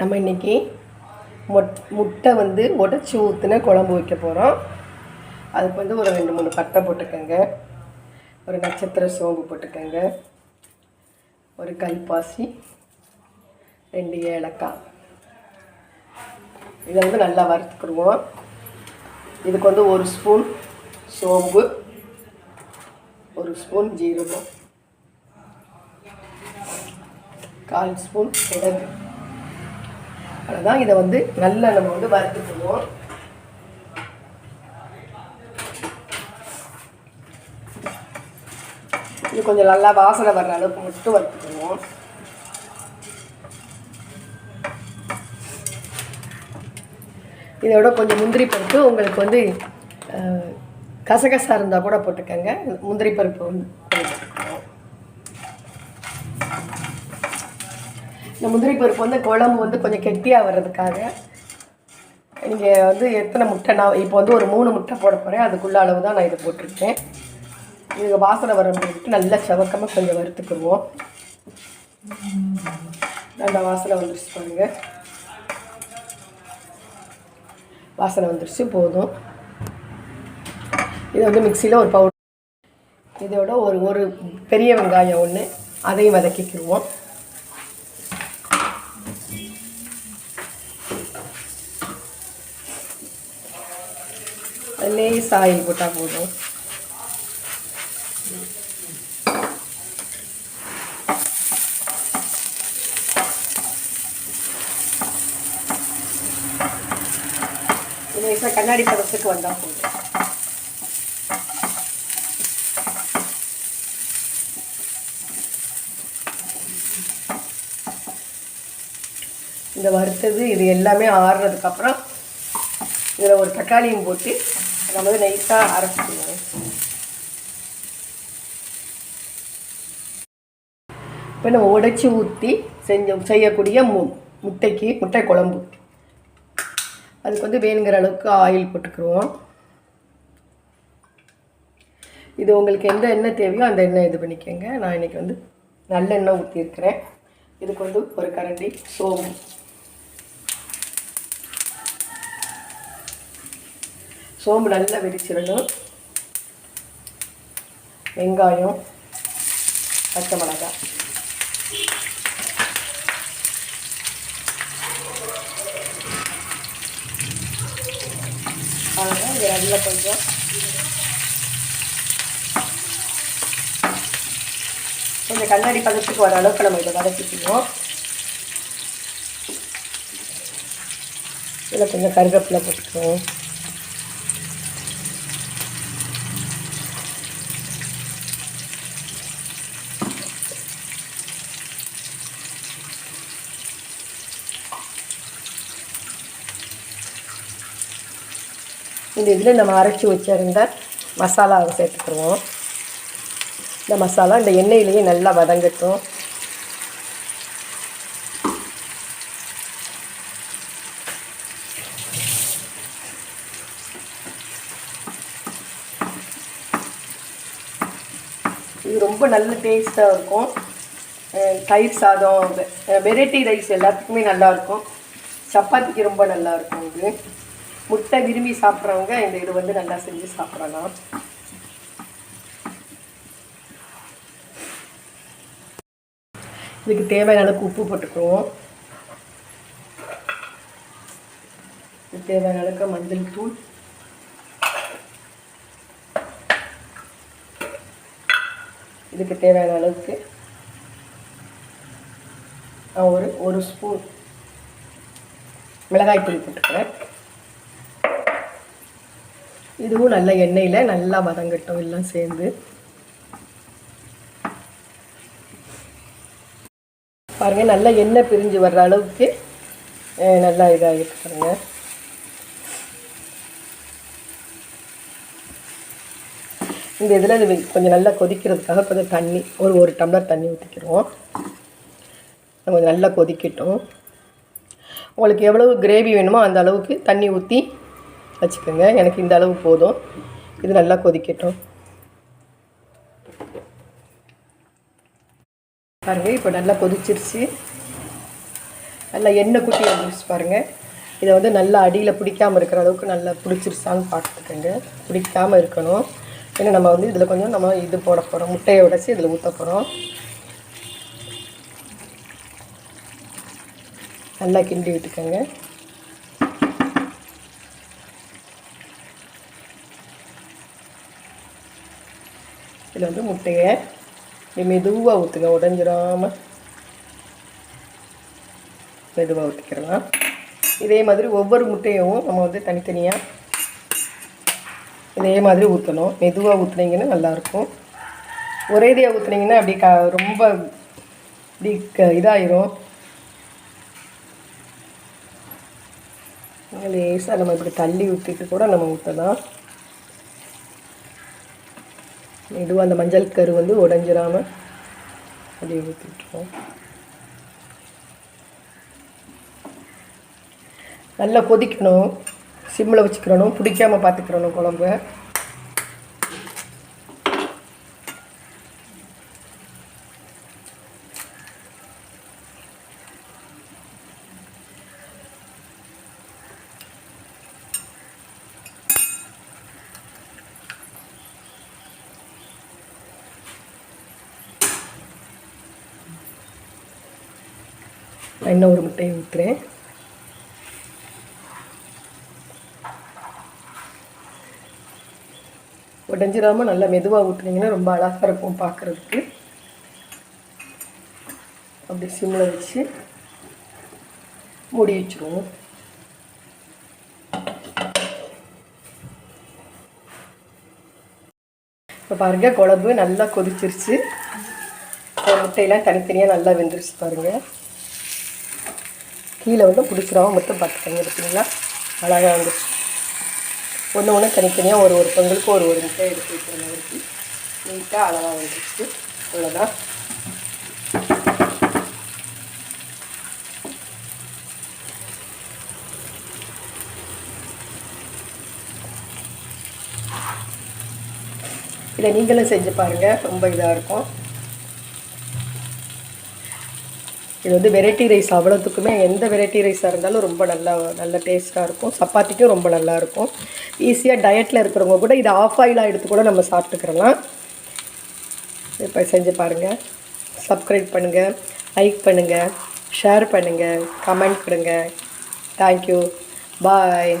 நம்ம இன்றைக்கி மொட் முட்டை வந்து உடச்சி ஊற்றின குழம்பு வைக்க போகிறோம் அதுக்கு வந்து ஒரு ரெண்டு மூணு பட்டை போட்டுக்கோங்க. ஒரு நட்சத்திர சோம்பு போட்டுக்கோங்க. ஒரு கல்பாசி ரெண்டு ஏலக்காய். இதை வந்து நல்லா வறுத்துக்கிடுவோம். இதுக்கு வந்து ஒரு ஸ்பூன் சோம்பு ஒரு ஸ்பூன் ஜீரகம் கால் ஸ்பூன் மிளகு. அவ்வளோதான் இதை வந்து நல்லா நம்ம வந்து வறுத்துக்குவோம். இது கொஞ்சம் நல்லா வாசனை வர்ற அளவுக்கு மட்டும் வறுத்துக்குவோம். இதோட கொஞ்சம் முந்திரி பருப்பு உங்களுக்கு வந்து கசகசா இருந்தால் கூட போட்டுக்கோங்க. முந்திரி பருப்பு வந்து கொஞ்சம் போட்டுக்குவோம் இந்த முந்திரி பருப்பு வந்து குழம்பு வந்து கொஞ்சம் கெட்டியாக வர்றதுக்காக. நீங்கள் வந்து எத்தனை முட்டை நான் இப்போ வந்து ஒரு மூணு முட்டை போட போகிறேன் அதுக்குள்ள அளவு தான் நான் இதை போட்டிருக்கேன். இது வாசனை வர முடிட்டு நல்லா செவக்கமாக கொஞ்சம் வறுத்துக்குருவோம் நல்லா வாசனை வந்துருச்சு பாருங்க. வாசனை வந்துருச்சு போதும். இது வந்து மிக்சியில் ஒரு பவுடர். இதோட ஒரு ஒரு பெரிய வெங்காயம் ஒன்று அதையும் வதக்கிக்கிடுவோம் லேஸ் ஆயில் போட்டால் போதும். லேசாக கண்ணாடி பதத்துக்கு வந்தால் போதும். இந்த வறுத்தது இது எல்லாமே ஆறுனதுக்கப்புறம் இதில் ஒரு தக்காளியும் போட்டு நம்ம வந்து நைஸாக அரைச்சிக்கணும் இப்போ நம்ம உடைச்சி ஊற்றி செஞ்ச செய்யக்கூடிய மு முட்டைக்கு முட்டை குழம்பு அதுக்கு வந்து வேணுங்கிற அளவுக்கு ஆயில் போட்டுக்குருவோம் இது உங்களுக்கு எந்த எண்ணெய் தேவையோ அந்த எண்ணெய் இது பண்ணிக்கோங்க நான் இன்றைக்கி வந்து நல்லெண்ணெய் ஊற்றிருக்கிறேன் இதுக்கு வந்து ஒரு கரண்டி சோம்பு சோம்பு நல்லா வெடிச்சிடணும். வெங்காயம் பச்சை மிளகாய். அதனால் இது நல்லா கொஞ்சம் கொஞ்சம் கண்ணாடி பதத்துக்கு வர அளவுக்கு நம்ம இதை வதக்கிக்குவோம் இதில் கொஞ்சம் கருவேப்பிலை போட்டுக்குவோம் இந்த இதில் நம்ம அரைச்சி வச்சிருந்த மசாலாவை சேர்த்துக்குருவோம். இந்த மசாலா இந்த எண்ணெயிலேயே நல்லா வதங்கட்டும். இது ரொம்ப நல்ல டேஸ்ட்டாக இருக்கும். தயிர் சாதம் வெரைட்டி ரைஸ் எல்லாத்துக்குமே நல்லா இருக்கும். சப்பாத்திக்கு ரொம்ப நல்லாயிருக்கும் இது. முட்டை விரும்பி சாப்பிட்றவங்க இந்த இது வந்து நல்லா செஞ்சு சாப்பிடலாம். இதுக்கு தேவையான அளவுக்கு உப்பு போட்டுக்குவோம். இதுக்கு தேவையான அளவுக்கு மஞ்சள் தூள். இதுக்கு தேவையான அளவுக்கு நான் ஒரு ஒரு ஸ்பூன் மிளகாய் தூள் போட்டுக்கிறேன். இதுவும் நல்ல எண்ணெயில் நல்லா வதங்கட்டும் எல்லாம் சேர்ந்து. பாருங்கள் நல்லா எண்ணெய் பிரிஞ்சு வர்ற அளவுக்கு நல்லா இதாகிட்டு பாருங்கள் இந்த இதில் இது கொஞ்சம் நல்லா கொதிக்கிறதுக்காக கொஞ்சம் தண்ணி ஒரு ஒரு டம்ளர் தண்ணி ஊற்றிக்கிறோம் கொஞ்சம் நல்லா கொதிக்கட்டும். உங்களுக்கு எவ்வளவு கிரேவி வேணுமோ அந்த அளவுக்கு தண்ணி ஊற்றி வச்சுக்கோங்க. எனக்கு இந்த அளவு போதும். இது நல்லா கொதிக்கட்டும். பாருங்கள் இப்போ நல்லா கொதிச்சிருச்சு. நல்லா எண்ணெய் குட்டி வந்துருச்சு பாருங்கள் இதை வந்து நல்லா அடியில் பிடிக்காமல் இருக்கிற அளவுக்கு நல்லா பிடிச்சிருச்சான்னு பார்த்துக்கோங்க பிடிக்காமல் இருக்கணும். ஏன்னா நம்ம வந்து இதில் கொஞ்சம் நம்ம இது போட போகிறோம் முட்டையை உடச்சி இதில் ஊற்ற போகிறோம் நல்லா கிண்டி விட்டுக்கோங்க. இதில் வந்து முட்டையை மெதுவாக ஊற்றுங்க உடஞ்சிடாமல் மெதுவாக ஊற்றிக்கிறலாம் இதே மாதிரி ஒவ்வொரு முட்டையும் நம்ம வந்து தனித்தனியாக இதே மாதிரி ஊற்றணும். மெதுவாக ஊற்றுனீங்கன்னா நல்லாயிருக்கும். ஒரேதியாக ஊற்றுனீங்கன்னா அப்படி க ரொம்ப இப்படி க இதாயிரும். லேசாக நம்ம இப்படி தள்ளி ஊற்றிட்டு கூட நம்ம ஊற்றலாம். மெதுவாக அந்த மஞ்சள் கரு வந்து உடஞ்சிராமல் அப்படியே ஊற்றிட்டுருவோம் நல்லா கொதிக்கணும். சிம்மில் வச்சுக்கிறணும். பிடிக்காமல் பார்த்துக்கிறணும் குழம்பு. நான் இன்னும் ஒரு முட்டையை ஊற்றுறேன் உடஞ்சிடாமல் நல்லா மெதுவாக ஊற்றுனீங்கன்னா ரொம்ப அழகாக இருக்கும் பார்க்குறதுக்கு அப்படி சிம்மில் வச்சு மூடி வச்சுருவோம். இப்போ பாருங்கள் குழம்பு நல்லா கொதிச்சிருச்சு. முட்டையெல்லாம் தனித்தனியாக நல்லா வெந்துருச்சு பாருங்கள் கீழே வந்து பிடிச்சிடாம மட்டும் பார்த்துக்கங்க இருக்குங்களா அழகாக வந்துருச்சு ஒன்று ஒன்று தனித்தனியாக ஒரு ஒரு பொங்கலுக்கு ஒரு ஒரு முட்டை எடுத்து வைக்கிற மாதிரி நீட்டாக அழகாக வந்துருச்சு அவ்வளோதான் இதை நீங்களும் செஞ்சு பாருங்கள் ரொம்ப இதாக இருக்கும். இது வந்து வெரைட்டி ரைஸ் அவ்வளோத்துக்குமே எந்த வெரைட்டி ரைஸாக இருந்தாலும் ரொம்ப நல்லா நல்ல டேஸ்ட்டாக இருக்கும். சப்பாத்திக்கும் ரொம்ப நல்லா இருக்கும். ஈஸியாக டயட்டில் இருக்கிறவங்க கூட இதை ஆஃப் ஆயிலாக எடுத்து கூட நம்ம சாப்பிட்டுக்கிறலாம். இப்போ செஞ்சு பாருங்கள் சப்ஸ்கிரைப் பண்ணுங்கள் லைக் பண்ணுங்கள் ஷேர் பண்ணுங்கள் கமெண்ட் கொடுங்க. Thank you bye